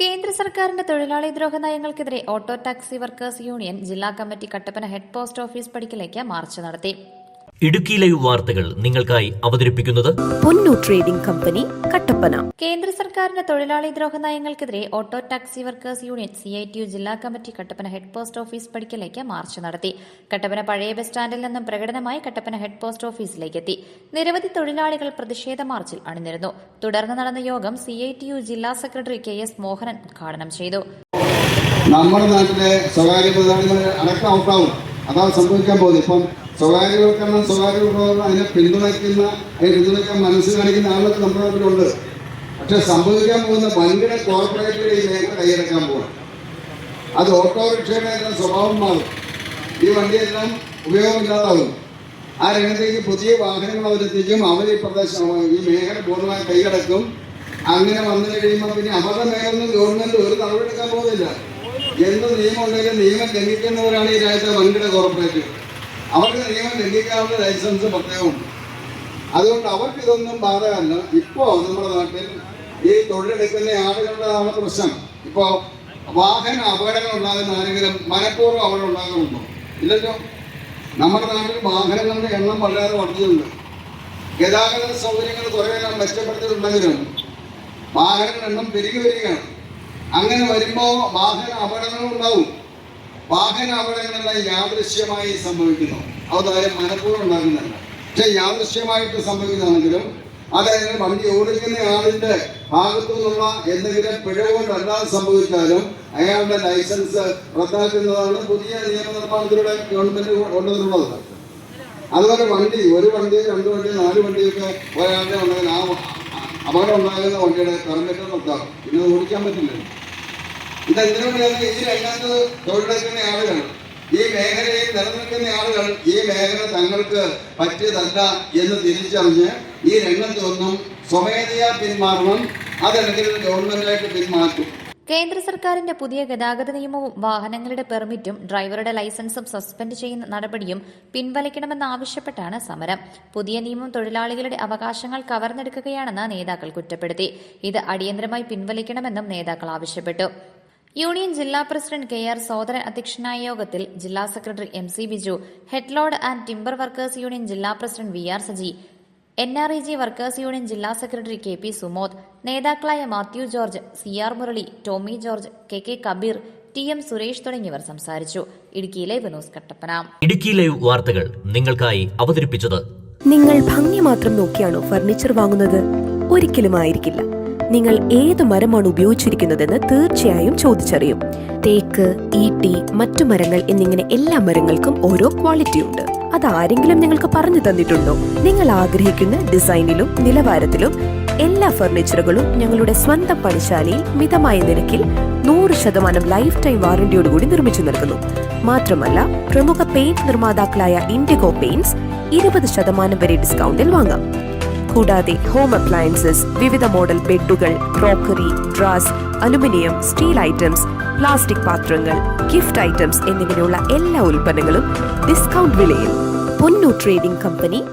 കേന്ദ്ര സർക്കാരിന്റെ തൊഴിലാളി ദ്രോഹ നയങ്ങൾക്കെതിരെ ഓട്ടോ ടാക്സി വർക്കേഴ്സ് യൂണിയൻ ജില്ലാ committee Kattappana head post office പടിക്കലേക്ക് march നടത്തി. ഇടുക്കി ലൈവ് വാർത്തകൾ നിങ്ങൾക്കായി അവതരിപ്പിക്കുന്നത് പൊന്നു ട്രേഡിംഗ് കമ്പനി കട്ടപ്പന. കേന്ദ്ര സർക്കാരിന്റെ തൊഴിലാളി ദ്രോഹ നയങ്ങൾക്കെതിരെ auto taxi workers unit C I T U ജില്ലാ committee Kattappana head post office പടിക്കലേക്ക് march നടത്തി. കട്ടപ്പന പഴയ ബസ് സ്റ്റാൻഡിൽ നിന്നും പ്രകടനമായി കട്ടപ്പന ഹെഡ് പോസ്റ്റ് ഓഫീസിലേക്ക് എത്തി. നിരവധി തൊഴിലാളികൾ പ്രതിഷേധ മാർച്ചിൽ അണിനിരുന്നു. തുടർന്ന് നടന്ന യോഗം സി ഐ ടി യു ജില്ലാ സെക്രട്ടറി കെ എസ് മോഹനൻ ഉദ്ഘാടനം ചെയ്തു. നമ്മുടെ നാട്ടിലെ സ്വകാര്യ അടക്കം ഔട്ടാവും. അതാണ് സംഭവിക്കാൻ പോകുന്നത്. ഇപ്പം സ്വകാര്യവൽക്കരണം സ്വകാര്യവൽക്കരണം അതിനെ പിന്തുണയ്ക്കുന്ന അതിനെ പിന്തുണയ്ക്കാൻ മനസ്സ് കാണിക്കുന്ന ആളുകൾ നമ്മുടെ നാട്ടിലുണ്ട്. പക്ഷെ സംഭവിക്കാൻ പോകുന്ന വൻകിട കോർപ്പറേറ്റുകൾ മേഖല കൈയടക്കാൻ പോകണം അത് ഓട്ടോറിക്ഷയുടെ എല്ലാം സ്വഭാവം മാറും. ഈ വണ്ടിയെല്ലാം ഉപയോഗമില്ലാതാവും. ആ രംഗത്തേക്ക് പുതിയ വാഹനങ്ങൾ അവരെത്തിക്കും അവർ ഈ പ്രദേശം ഈ മേഖല പൂർണമായി കൈയടക്കും. അങ്ങനെ വന്നു കഴിയുമ്പോൾ പിന്നെ അവരുടെ മേഖലയിൽ ഗവൺമെന്റ് ഒരു നടപടിയെടുക്കാൻ പോകുന്നില്ല. എന്ത് നിയമം ഉണ്ടെങ്കിലും നിയമം ലംഘിക്കുന്നവരാണ് ഈ രാജ്യത്തെ വൻകിട കോർപ്പറേറ്റ് അവർക്ക് നിയമം ലംഘിക്കാനുള്ള ലൈസൻസ് പ്രത്യേകമുണ്ട്. അതുകൊണ്ട് അവർക്ക് ഇതൊന്നും ബാധകമല്ല. ഇപ്പോ നമ്മുടെ നാട്ടിൽ ഈ തൊഴിലെടുക്കുന്ന ആളുകളുടെതാണ് പ്രശ്നം. ഇപ്പോൾ വാഹന അപകടങ്ങൾ ഉണ്ടാകുന്ന ആരെങ്കിലും മനഃപൂർവം അവിടെ ഉണ്ടാകുന്നുണ്ടോ? ഇല്ലല്ലോ. നമ്മുടെ നാട്ടിൽ വാഹനങ്ങളുടെ എണ്ണം വളരെ വർദ്ധിച്ചിട്ടുണ്ട് ഗതാഗത സൗകര്യങ്ങൾ കുറേ നാം മെച്ചപ്പെടുത്തിയിട്ടുണ്ടെങ്കിലും വാഹനങ്ങളുടെ എണ്ണം പെരുകി വരികയാണ്. അങ്ങനെ വരുമ്പോൾ വാഹന അപകടങ്ങൾ ഉണ്ടാവും. വാഹന അപകടങ്ങളെല്ലാം യാദൃശ്യമായി സംഭവിക്കുന്നു. അതായത് മനഃപൂർവം ഉണ്ടാകുന്നതല്ല. പക്ഷെ യാദൃശ്യമായിട്ട് സംഭവിക്കുന്നതാണെങ്കിലും അതായത് വണ്ടി ഓടിക്കുന്ന ആളിന്റെ ഭാഗത്തു നിന്നുള്ള എന്തെങ്കിലും പിഴവുകൊണ്ടല്ലാതെ സംഭവിച്ചാലും അയാളുടെ ലൈസൻസ് റദ്ദാക്കുന്നതാണ് പുതിയ നിയമനിർമ്മാണത്തിലൂടെ ഗവൺമെന്റ് കൊണ്ടുവന്നിട്ടുള്ളത്. അതുപോലെ വണ്ടി ഒരു വണ്ടി രണ്ട് വണ്ടി നാല് വണ്ടിയൊക്കെ ഒരാളുടെ ഉണ്ടെങ്കിൽ ആ അപകടം ഉണ്ടാകുന്ന വണ്ടിയുടെ പെർമിറ്റ് നിർത്താം പിന്നെ ഓടിക്കാൻ പറ്റില്ല വേണ്ടിയാണ് ഈ രംഗത്ത് തൊഴിലെടുക്കുന്ന ആളുകൾ. ഈ മേഖലയിൽ നിലനിൽക്കുന്ന ആളുകൾ ഈ മേഖല തങ്ങൾക്ക് പറ്റിയതല്ല എന്ന് തിരിച്ചറിഞ്ഞ് ഈ രംഗത്ത് നിന്നും സ്വമേധയാ പിന്മാറണം. അതല്ലെങ്കിൽ ഗവൺമെന്റായിട്ട് പിന്മാറ്റും. കേന്ദ്ര സർക്കാരിന്റെ പുതിയ ഗതാഗത നിയമവും വാഹനങ്ങളുടെ പെർമിറ്റും ഡ്രൈവറുടെ ലൈസൻസും സസ്പെൻഡ് ചെയ്യുന്ന നടപടിയും പിൻവലിക്കണമെന്നാവശ്യപ്പെട്ടാണ് സമരം. പുതിയ നിയമം തൊഴിലാളികളുടെ അവകാശങ്ങൾ കവർന്നെടുക്കുകയാണെന്ന് നേതാക്കൾ കുറ്റപ്പെടുത്തി. ഇത് അടിയന്തരമായി പിൻവലിക്കണമെന്നും നേതാക്കൾ ആവശ്യപ്പെട്ടു. യൂണിയൻ ജില്ലാ പ്രസിഡന്റ് കെ ആർ സോദരൻ അധ്യക്ഷനായ യോഗത്തിൽ ജില്ലാ secretary M C Biju headload and timber workers union ജില്ലാ president V R Saji N R E G workers union ജില്ലാ സെക്രട്ടറി കെ പി സുമോദ് നേതാക്കളായ Mathew George C R Murali Tommy George K K Kabeer T M Suresh തുടങ്ങിയവർ സംസാരിച്ചു. Live news Kattappana. Idukki live വാർത്തകൾ നിങ്ങൾക്കായി അവതരിപ്പിച്ചത് നിങ്ങൾ ഭംഗി മാത്രം നോക്കിയാണോ ഫർണിച്ചർ വാങ്ങുന്നത്? ഒരിക്കലും ആയിരിക്കില്ല നിങ്ങൾ ഏത് മരമാണ് ഉപയോഗിച്ചിരിക്കുന്നതെന്ന് തീർച്ചയായും ചോദിച്ചറിയും. തേക്ക് ഈട്ടി മറ്റു മരങ്ങൾ എന്നിങ്ങനെ എല്ലാ മരങ്ങൾക്കും ഓരോ ക്വാളിറ്റി ഉണ്ട്. അത് ആരെങ്കിലും നിങ്ങൾക്ക് പറഞ്ഞു തന്നിട്ടുണ്ടോ? നിങ്ങൾ ആഗ്രഹിക്കുന്ന ഡിസൈനിലും നിലവാരത്തിലും എല്ലാ ഫർണിച്ചറുകളും ഞങ്ങളുടെ സ്വന്തം പണിശാലയിൽ മിതമായ നിരക്കിൽ നൂറ് ശതമാനം ലൈഫ് ടൈം വാറന്റിയോടുകൂടി നിർമ്മിച്ചു നൽകുന്നു. മാത്രമല്ല പ്രമുഖ പെയിന്റ് നിർമ്മാതാക്കളായ ഇൻഡിഗോ പെയിന്റ്സ് ഇരുപത് ശതമാനം വരെ ഡിസ്കൗണ്ടിൽ വാങ്ങാം. കൂടാതെ ഹോം അപ്ലയൻസസ് വിവിധ model ബെഡുകൾ crockery drawers aluminium steel items plastic പാത്രങ്ങൾ ഗിഫ്റ്റ് ഐറ്റംസ് എന്നിങ്ങനെയുള്ള എല്ലാ ഉൽപ്പന്നങ്ങളും ഡിസ്കൗണ്ട് വിലയിൽ. പൊന്നു ട്രേഡിംഗ് കമ്പനി